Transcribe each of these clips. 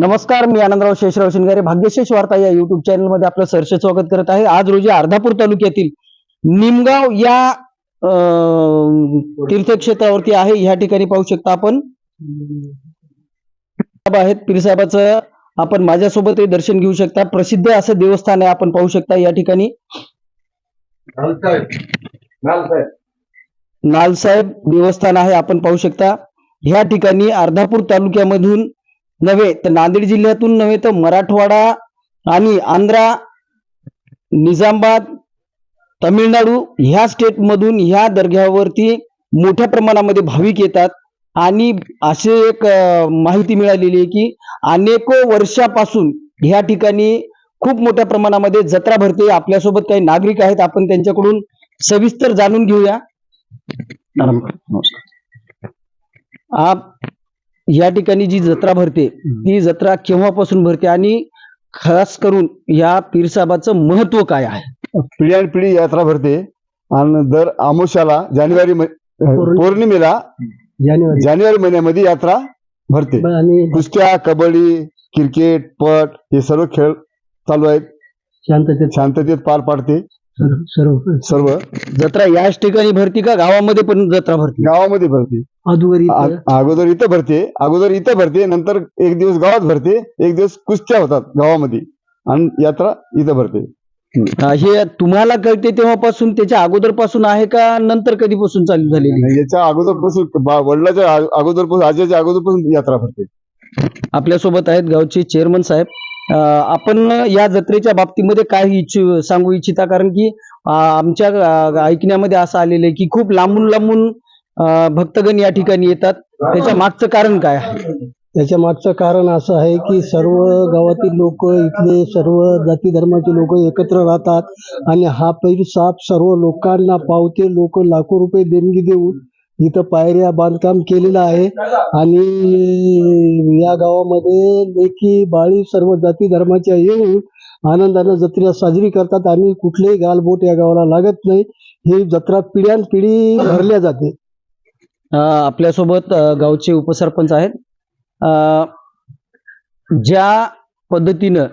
नमस्कार मी आनंदराव शेषराव शिंगारे भाग्यशेष वार्ता या युट्यूब चॅनलमध्ये आपलं सरसे स्वागत करत आहे. आज रोजी अर्धापूर तालुक्यातील निमगाव या तीर्थक्षेत्रावरती आहे. ह्या ठिकाणी पाहू शकता आपण. आहेत पीरसाहेबाचं आपण माझ्यासोबत हे दर्शन घेऊ शकता. प्रसिद्ध असं देवस्थान आहे आपण पाहू शकता या ठिकाणी. नालसाहेब देवस्थान आहे आपण पाहू शकता. ह्या ठिकाणी अर्धापूर तालुक्यामधून नव्हे तर नांदेड जिल्ह्यातून नव्हे तर मराठवाडा आणि आंध्रा निजामाबाद तमिळनाडू ह्या स्टेट मधून ह्या दर्ग्यावरती मोठ्या प्रमाणामध्ये भाविक येतात. आणि असे एक माहिती मिळालेली आहे की अनेको वर्षापासून ह्या ठिकाणी खूप मोठ्या प्रमाणामध्ये जत्रा भरते. आपल्यासोबत काही नागरिक आहेत. आपण त्यांच्याकडून सविस्तर जाणून घेऊया. आप या ठिकाणी जी जत्रा भरते ती जत्रा केव्हापासून भरते आणि खास करून या पीरसाहेबाचं महत्त्व काय आहे? पिढ्यान पिढी यात्रा भरते. आणि दर आमोशाला जानेवारी पौर्णिमेला. जानेवारी. जानेवारी महिन्यामध्ये यात्रा भरते. आणि कुस्त्या कबड्डी क्रिकेट पट हे सर्व खेळ चालू आहेत. शांततेत. शांततेत पार पाडते. सर्व. सर्व. जत्रा याच ठिकाणी भरती का गावामध्ये पण जत्रा भरती? गावामध्ये भरते. अधुवरी आ- अगोदर इथं भरते अगोदर इथं भरते नंतर एक दिवस गावात भरते एक दिवस कुस्त्या होतात गावामध्ये आणि यात्रा इथं भरते. हे तुम्हाला कळते तेव्हापासून त्याच्या अगोदरपासून आहे का नंतर कधीपासून चालू झालेली? याच्या अगोदरपासून बा- वडिलाच्या आ- अगोदरपासून आजीच्या अगोदरपासून यात्रा भरते. आपल्यासोबत आहेत गावचे चेअरमन साहेब. अं, आपण या जत्रेच्या बाबतीमध्ये काय इच्छु सांगू इच्छिता? कारण की अं, आमच्या अं, ऐकण्यामध्ये असं आलेलं आहे की खूप लांबून लांबून भक्तगण या ठिकाणी येतात. त्याच्या मागचं कारण काय आहे? त्याच्या मागचं कारण असं आहे की सर्व गावातील लोक इथले सर्व जाती धर्माचे लोक एकत्र राहतात आणि हा पैर साप सर्व लोकांना पावते. लोक लाखो रुपये देणगी देऊन इथं पायऱ्या बांधकाम केलेलं आहे. आणि या गावामध्ये लेखी बाळी सर्व जाती धर्माच्या येऊन आनंदानं जत्रा साजरी करतात. आणि कुठलेही गालबोट या गावाला लागत नाही. ही जत्रा पिढ्यान पिढी भरल्या जाते. आपल्यासोबत गावचे उपसरपंच आहेत. अं, ज्या पद्धतीनं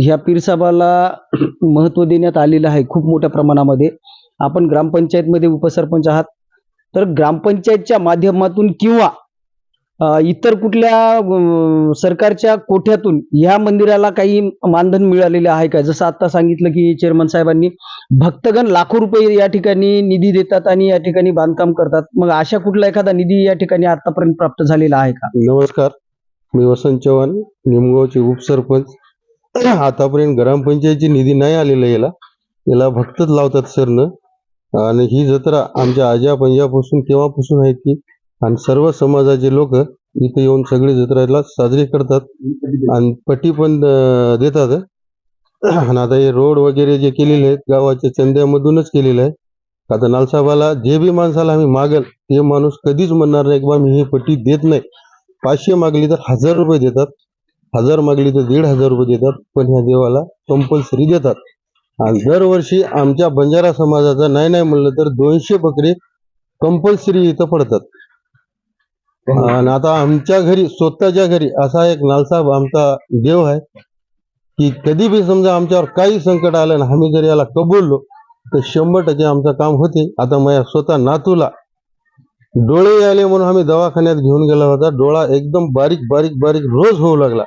ह्या पीरसाबाला महत्त्व देण्यात आलेलं आहे खूप मोठ्या प्रमाणामध्ये आपण ग्रामपंचायतमध्ये उपसरपंच आहात. तर ग्रामपंचायतच्या माध्यमातून किंवा इतर कुठल्या सरकारच्या कोठ्यातून ह्या मंदिराला काही मानधन मिळालेलं आहे का? जसं आता सांगितलं की चेअरमन साहेबांनी भक्तगण लाखो रुपये या ठिकाणी निधी देतात आणि या ठिकाणी बांधकाम करतात. मग अशा कुठला एखादा निधी या ठिकाणी आतापर्यंत प्राप्त झालेला आहे का? नमस्कार. मी वसंत चव्हाण निमगावचे उपसरपंच. आतापर्यंत ग्रामपंचायतची निधी नाही आलेला याला. याला भक्तच लावतात सरनं. आणि ही जत्रा आमच्या आजा पंजापासून केव्हापासून आहे ती आणि सर्व समाजाचे लोक इथे येऊन सगळी जत्राला साजरी करतात आणि पट्टी पण देतात. आणि आता हे रोड वगैरे जे केलेले आहेत गावाच्या चंद्यामधूनच केलेलं आहे आता नालसाहेबाला जे बी माणसाला आम्ही मागल ते माणूस कधीच म्हणणार नाही की बा मी ही पट्टी देत नाही. पाचशे मागली तर हजार रुपये देतात. हजार मागली तर दीड हजार रुपये देतात. पण ह्या देवाला कंपल्सरी देतात. आणि दरवर्षी आमच्या बंजारा समाजाचा नाही नाही म्हणलं तर दोनशे बकरे कंपल्सरी इथं पडतात. हो. आणि आता आमच्या घरी स्वतःच्या घरी असा एक नालसाहेब आमचा देव आहे की कधी बी समजा आमच्यावर काही संकट आलं ना आम्ही जर याला कबूललो तर शंभर टक्के आमचं काम होते. आता माझ्या स्वतः नातूला डोळे आले म्हणून आम्ही दवाखान्यात घेऊन गेला होता. डोळा एकदम बारीक बारीक बारीक रोज होऊ लागला.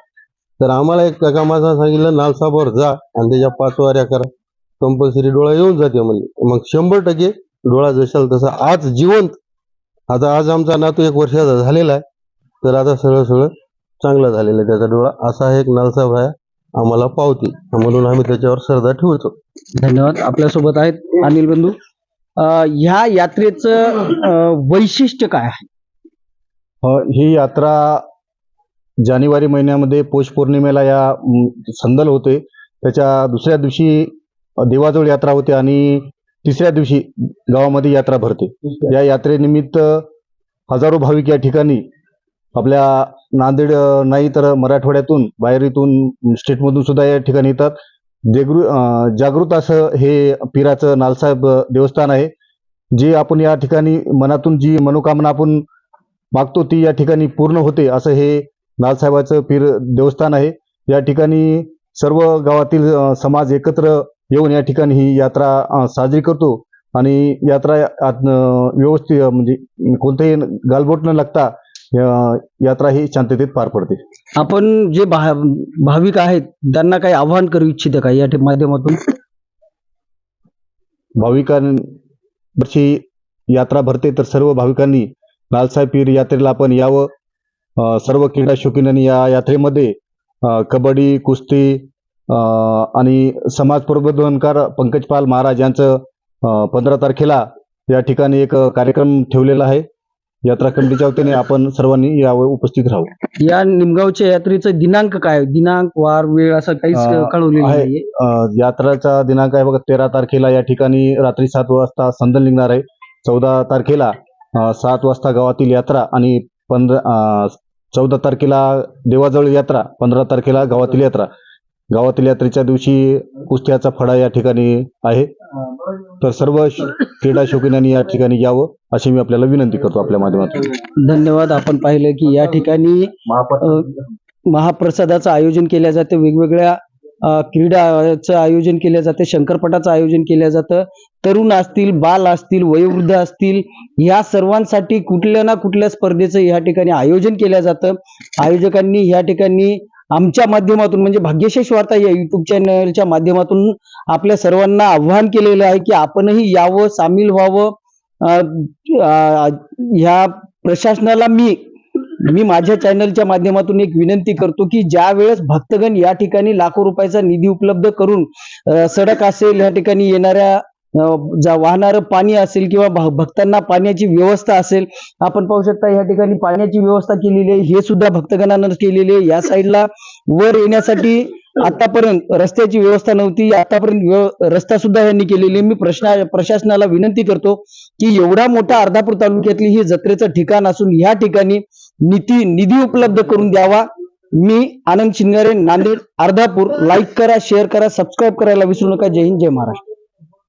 तर आम्हाला एक काका माझा सांगितलं नालसाबर जा आणि त्याच्या पाच वाऱ्या करा. कंपल्सरी डोळा येऊन जाते म्हणले. मग शंभर टक्के डोळा जशाल तसा आज जिवंत आता आज आमचा नातू एक वर्षाचा झालेला आहे. तर आता सगळं सगळं चांगलं झालेलं आहे. त्याचा डोळा असा एक नालसाहेब आहे आम्हाला पावते. म्हणून आम्ही त्याच्यावर श्रद्धा ठेवतो. धन्यवाद. आपल्यासोबत आहेत अनिल बंधू. ह्या यात्रेचं वैशिष्ट्य काय आहे? ही यात्रा जानेवारी महिन्यामध्ये पौष पौर्णिमेला या म, संदल होते. त्याच्या दुसऱ्या दिवशी देवाजवळ यात्रा होते आणि तिसऱ्या दिवशी गावामध्ये यात्रा भरते. या यात्रेनिमित्त हजारो भाविक या ठिकाणी आपल्या नांदेड नाही तर मराठवाड्यातून बाहेरीतून स्टेटमधून सुद्धा या ठिकाणी येतात. अ, जागृत असं हे पीराचं नालसाहेब देवस्थान आहे. जे आपण या ठिकाणी मनातून जी मनोकामना आपण मागतो ती या ठिकाणी पूर्ण होते असं हे नालसाहेबाचं पीर देवस्थान आहे. या ठिकाणी सर्व गावातील समाज एकत्र येऊन या ठिकाणी ही यात्रा साजरी करतो. आणि यात्रा व्यवस्थित म्हणजे कोणतेही गालबोट न लागता यात्रा ही शांततेत पार पडते. आपण जे भा- भाविक आहेत त्यांना काही आव्हान करू इच्छित का या माध्यमातून? भाविकांची यात्रा भरते तर सर्व भाविकांनी लालसाहेब पीर यात्रेला आपण यावं. सर्व क्रीडा शौकीनांनी या यात्रेमध्ये कबड्डी कुस्ती आणि समाज प्रबोधनकार पंकज पाल महाराज यांचं पंधरा तारखेला या ठिकाणी एक कार्यक्रम ठेवलेला आहे. यात्रा कमिटीच्या वतीने आपण सर्वांनी यावर उपस्थित राहू. या निमगावच्या यात्रेचं दिनांक काय? दिनांक वार वेळ असं काहीच अं, कळवलेलं आहे. यात्राचा दिनांक आहे बघा तेरा तारखेला या ठिकाणी रात्री सात वाजता संदल निघणार आहे. चौदा तारखेला सात वाजता गावातील यात्रा आणि पंधरा चौदा तारखेला देवाजवळ यात्रा पंधरा तारखेला गावातील यात्रा. गावातील यात्रेच्या दिवशी कुस्त्याचा फडा या ठिकाणी आहे. तर सर्व क्रीडा शौकीनांनी या ठिकाणी यावं अशी मी आपल्याला विनंती करतो आपल्या माध्यमातून. धन्यवाद. आपण पाहिलं की या ठिकाणी महाप्रसादाचं आयोजन केलं जातं वेगवेगळ्या क्रीडाचं आयोजन केलं जातं शंकरपटाचं आयोजन केलं जातं. तरुण असतील बाल असतील वयोवृद्ध असतील या सर्वांसाठी कुठल्या ना कुठल्या स्पर्धेचं या ठिकाणी आयोजन केलं जातं. आयोजकांनी या ठिकाणी आमच्या माध्यमातून म्हणजे भाग्यशेष वार्ता या युट्यूब चॅनलच्या माध्यमातून आपल्या सर्वांना आव्हान केलेलं आहे की आपणही यावं सामील व्हावं. ह्या प्रशासनाला मी मी माझ्या चॅनलच्या माध्यमातून एक विनंती करतो की ज्या वेळेस भक्तगण या ठिकाणी लाखो रुपयाचा निधी उपलब्ध करून सडक असेल या ठिकाणी येणाऱ्या जा वाहणारं पाणी असेल किंवा भक्तांना पाण्याची व्यवस्था असेल आपण पाहू शकता या ठिकाणी पाण्याची व्यवस्था केलेली आहे. हे सुद्धा भक्तगणानं केलेली आहे. या साईडला वर येण्यासाठी आतापर्यंत रस्त्याची व्यवस्था नव्हती. आतापर्यंत रस्ता सुद्धा यांनी केलेली आहे. मी प्रश्न प्रशासनाला विनंती करतो की एवढा मोठा अर्धापूर तालुक्यातली ही जत्रेचं ठिकाण असून या ठिकाणी निधी निधी उपलब्ध करून द्यावा. मी आनंद शिंगारे नांदेड अर्धापूर. लाईक करा शेअर करा सबस्क्राईब करायला विसरू नका. जय हिंद जय महाराष्ट्र.